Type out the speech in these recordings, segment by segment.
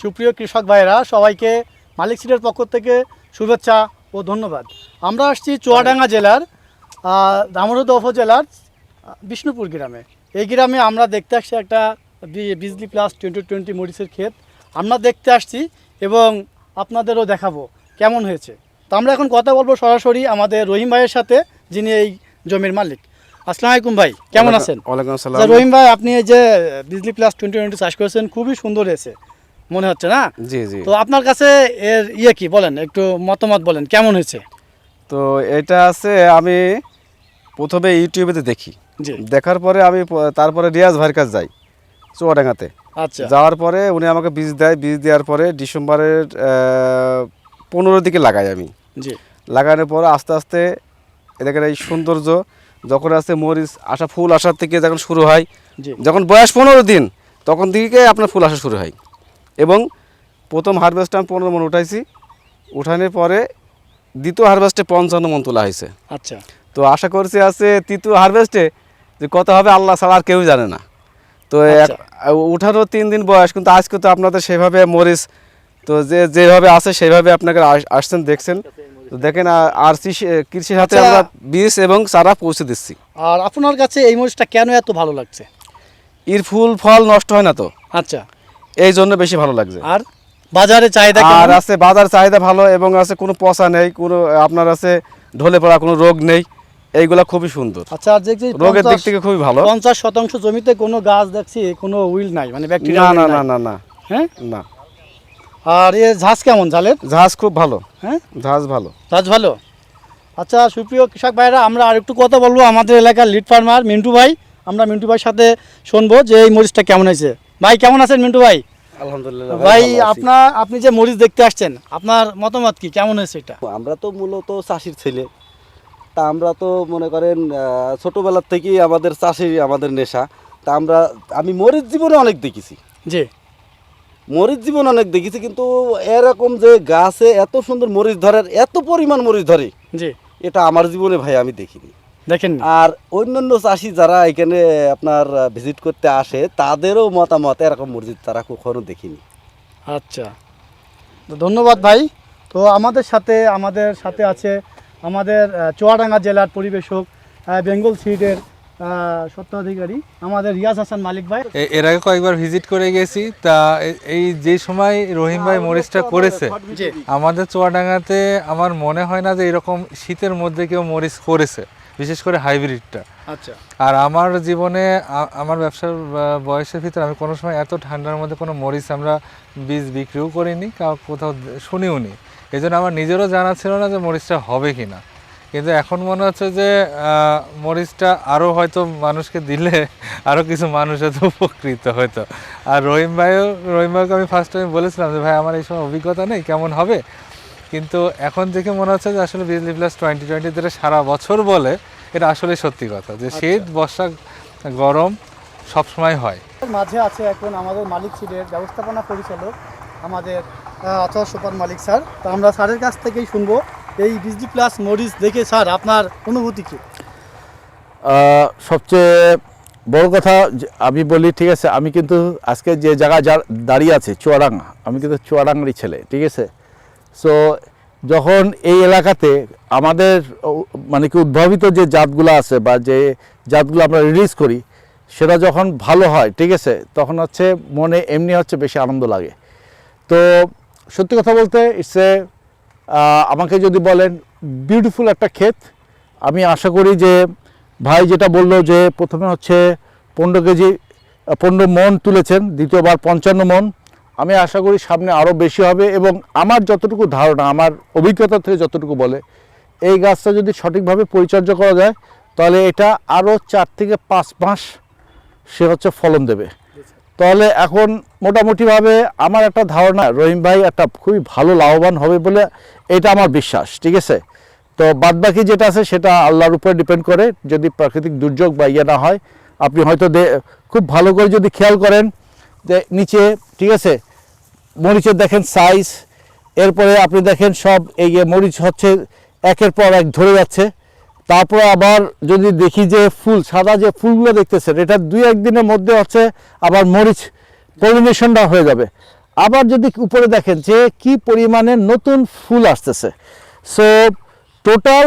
সুপ্রিয় কৃষক ভাইরা সবাইকে মালিক সিটের পক্ষ থেকে শুভেচ্ছা ও ধন্যবাদ। আমরা আসছি চুয়াডাঙ্গা জেলার দামোদর উপজেলার বিষ্ণুপুর গ্রামে। এই গ্রামে আমরা দেখতে আসছি একটা বিজলি প্লাস টোয়েন্টি টোয়েন্টি মরিচের ক্ষেত। আমরা দেখতে আসছি এবং আপনাদেরও দেখাবো কেমন হয়েছে। তো আমরা এখন কথা বলব সরাসরি আমাদের রহিম ভাইয়ের সাথে যিনি এই জমির মালিক। আসসালামু আলাইকুম ভাই কেমন আছেন? ওয়ালাইকুম আচ্ছা, আসসালাম। রহিম ভাই আপনি এই যে বিজলি প্লাস টোয়েন্টি টোয়েন্টি চাষ করেছেন খুবই সুন্দর হয়েছে। মনে হচ্ছে না? জি জি। তো আপনার কাছে এর ইয়ে কি বলেন? একটু মতামত বলেন কেমন হয়েছে? তো এটা আছে আমি প্রথমে ইউটিউবেতে দেখি। দেখার পরে আমি তারপরে রিয়াজ ভাইয়ের কাছে যাই চুয়াডাঙ্গাতে। আচ্ছা। যাওয়ার পরে উনি আমাকে বীজ দেয় বীজ দেওয়ার পরে ডিসেম্বরের পনেরো দিকে লাগাই আমি। জি। লাগানোর পর আস্তে আস্তে এদের এই সৌন্দর্য যখন আসে মরিচ আসা ফুল আসার থেকে যখন শুরু হয় যখন বয়স পনেরো দিন তখন থেকে আপনার ফুল আসা শুরু হয়। এবং প্রথম হারভেস্ট আমি পনেরো মন উঠাইছি। উঠানোর পরে দ্বিতীয় হারভেস্টে পঞ্চান্ন মন তোলা হয়েছে। আচ্ছা। তো আশা করছি আছে তৃতীয় হারভেস্টে যে কত হবে আল্লাহ ছাড়া আর কেউ জানে না। তো এক- উঠানো তিন দিন বয়স কিন্তু আজকে তো আপনাদের সেভাবে মরিচ তো যে যেভাবে আছে সেভাবে আপনাকে আসছেন দেখছেন। তো দেখেন আর কৃষি- কৃষির হাতে আচ্ছা। আমরা বীজ এবং চারা পৌঁছে দিচ্ছি। আর আপনার কাছে এই মরিচটা কেন এত ভালো লাগছে? এর ফুল ফল নষ্ট হয় না তো। আচ্ছা। এই জন্য বেশি ভালো লাগছে। আর বাজারে চাহিদা আর আছে বাজার চাহিদা ভালো এবং আছে কোনো পচা নেই কোনো আপনার আছে ঢলে পড়া কোনো রোগ নেই এইগুলা খুবই সুন্দর। আচ্ছা আর দেখছি রোগের দিক থেকে খুবই ভালো। পঞ্চাশ শতাংশ জমিতে কোনো গাছ দেখছি কোনো উইল নাই মানে না ব্যাকটেরিয়া না না না না। হ্যাঁ? না। আর এ ঝাঁজ কেমন ঝালের? ঝাঁজ খুব ভালো। হ্যাঁ? ঝাঁজ ভালো। ঝাঁজ ভালো? আচ্ছা সুপ্রিয় কৃষক ভাইরা আমরা আরেকটু কথা বলব আমাদের এলাকার লিড ফার্মার মিন্টু ভাই। আমরা মিন্টু ভাইয়ের সাথে শুনব যে এই মরিচটা কেমন হয়েছে। ভাই কেমন আছেন মিন্টু ভাই? আলহামদুলিল্লাহ ভাই আপনার আপনি যে মরিচ দেখতে আসছেন আপনার মতামত কি? কেমন হয়েছে এটা? আমরা তো মূলত চাষির ছেলে। তা আমরা তো মনে করেন ছোটবেলার থেকেই আমাদের চাষির আমাদের নেশা। তা আমরা আমি মরিচ জীবনে অনেক দেখেছি। জি। মরিচ জীবন অনেক দেখেছি কিন্তু এরকম যে গাছে এত সুন্দর মরিচ ধরে আর এত পরিমাণ মরিচ ধরে জি। এটা আমার জীবনে ভাই আমি দেখিনি। দেখেন আর অন্যান্য চাষি যারা এখানে আপনার ভিজিট করতে আসে তাদেরও মতামত এরকম মরিচ তারা কখনো দেখিনি। আচ্ছা। তো ধন্যবাদ ভাই। তো আমাদের সাথে আমাদের সাথে আছে আমাদের চুয়াডাঙ্গা জেলার পরিবেশক বেঙ্গল সিডের সত্ত্বাধিকারী আমাদের রিয়াজ হাসান মালিক ভাই। এর আগে কয়েকবার ভিজিট করে গেছি। তা এই যে সময় রহিম ভাই মরিচটা করেছে আমাদের চুয়াডাঙ্গাতে আমার মনে হয় না যে এরকম শীতের মধ্যে কেউ মরিচ করেছে। বিশেষ করে হাইব্রিডটা। আচ্ছা। আর আমার জীবনে আমার ব্যবসার বয়সের ভিতরে আমি কোনো সময় এত ঠান্ডার মধ্যে কোনো মরিচ আমরা বীজ বিক্রিও করিনি কোথাও শুনিও নি। এই জন্য আমার নিজেরও জানা ছিল না যে মরিচটা হবে কি না কিন্তু এখন মনে হচ্ছে যে মরিচটা আরও হয়তো মানুষকে দিলে আরও কিছু মানুষ হয়তো উপকৃত হয়তো। আর রহিম ভাইও রহিম ভাইকে আমি ফার্স্ট টাইম বলেছিলাম যে ভাই আমার এই সময় অভিজ্ঞতা নেই কেমন হবে? কিন্তু এখন দেখে মনে হচ্ছে যে আসলে বিজলি প্লাস টোয়েন্টি টোয়েন্টি যেটা সারা বছর বলে এটা আসলে সত্যি কথা যে শীত বর্ষা গরম সবসময় হয়। মাঝে আছে এখন আমাদের মালিক সিডের ব্যবস্থাপনা পরিচালক আমাদের অথবা সুপার মালিক স্যার। তো আমরা স্যারের কাছ থেকেই শুনব এই বিজলি প্লাস মরিচ দেখে স্যার আপনার অনুভূতি কী? সবচেয়ে বড় কথা আমি বলি ঠিক আছে আমি কিন্তু আজকে যে জায়গায় যা দাঁড়িয়ে আছে চুয়াডাঙ্গা আমি কিন্তু চুয়াডাঙ্গারই ছেলে ঠিক আছে? সো যখন এই এলাকাতে আমাদের মানে কি উদ্ভাবিত যে জাতগুলো আছে বা যে জাতগুলো আমরা রিলিজ করি, সেটা যখন ভালো হয়, ঠিক আছে, তখন হচ্ছে মনে এমনি হচ্ছে বেশি আনন্দ লাগে। তো সত্যি কথা বলতে ইটস এ আমাকে যদি বলেন বিউটিফুল একটা ক্ষেত। আমি আশা করি যে ভাই যেটা বলল যে প্রথমে হচ্ছে পনেরো কেজি, পনেরো মন তুলেছেন, দ্বিতীয়বার পঞ্চান্ন মন। আমি আশা করি সামনে আরও বেশি হবে এবং আমার যতটুকু ধারণা, আমার অভিজ্ঞতা থেকে যতটুকু বলে, এই গাছটা যদি সঠিকভাবে পরিচর্যা করা যায়, তাহলে এটা আরও চার থেকে পাঁচ মাস সে হচ্ছে ফলন দেবে। তাহলে এখন মোটামুটিভাবে আমার একটা ধারণা, রহিম ভাই একটা খুবই ভালো লাভবান হবে বলে এটা আমার বিশ্বাস, ঠিক আছে? তো বাদবাকি যেটা আছে সেটা আল্লাহর উপরে ডিপেন্ড করে, যদি প্রাকৃতিক দুর্যোগ বা ইয়ে না হয়, আপনি হয়তো খুব ভালো করে যদি খেয়াল করেন যে নিচে, ঠিক আছে? মরিচের দেখেন সাইজ এরপরে আপনি দেখেন সব এই যে মরিচ হচ্ছে একের পর এক ধরে যাচ্ছে। তারপর আবার যদি দেখি যে ফুল, সাদা যে ফুলগুলো দেখতেছেন, এটা দুই একদিনের মধ্যে হচ্ছে আবার মরিচ পলিনেশনটা হয়ে যাবে। আবার যদি উপরে দেখেন যে কি পরিমাণে নতুন ফুল আসতেছে। সো টোটাল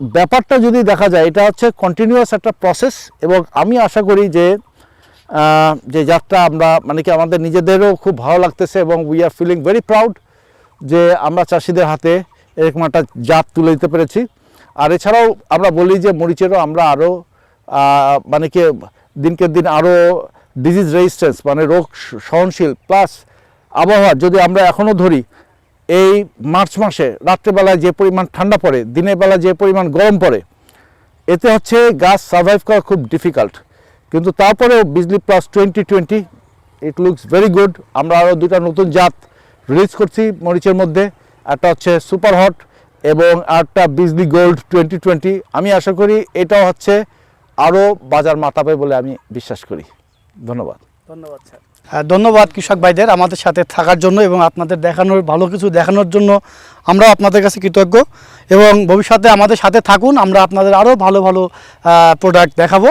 ব্যাপারটা যদি দেখা যায়, এটা হচ্ছে কন্টিনিউয়াস একটা প্রসেস এবং আমি আশা করি যে যে যাত্রা আমরা মানে কি আমাদের নিজেদেরও খুব ভালো লাগতেছে এবং we are feeling very proud যে আমরা চাষিদের হাতে এরকম একটা জাত তুলে দিতে পেরেছি। আর এছাড়াও আমরা বলি যে মরিচেরও আমরা আরও মানে কি দিনকে দিন আরও ডিজিজ রেজিস্ট্যান্স মানে রোগ সহনশীল প্লাস আবহাওয়া যদি আমরা এখনও ধরি, এই মার্চ মাসে রাত্রেবেলায় যে পরিমাণ ঠান্ডা পড়ে, দিনের বেলা যে পরিমাণ গরম পড়ে, এতে হচ্ছে গাছ সার্ভাইভ করা খুব ডিফিকাল্ট কিন্তু তারপরেও বিজলি plus twenty twenty it looks very good আমরা আরও দুটা নতুন জাত রিলিজ করছি মরিচের মধ্যে। একটা হচ্ছে সুপার হট এবং আরেকটা বিজলি গোল্ড টোয়েন্টি টোয়েন্টি আমি আশা করি এটাও হচ্ছে আরও বাজার মাতাবে বলে আমি বিশ্বাস করি। ধন্যবাদ। ধন্যবাদ স্যার। হ্যাঁ ধন্যবাদ কৃষক ভাইদের আমাদের সাথে থাকার জন্য এবং আপনাদের দেখানোর ভালো কিছু দেখানোর জন্য আমরাও আপনাদের কাছে কৃতজ্ঞ। এবং ভবিষ্যতে আমাদের সাথে থাকুন আমরা আপনাদের আরও ভালো ভালো প্রোডাক্ট দেখাবো।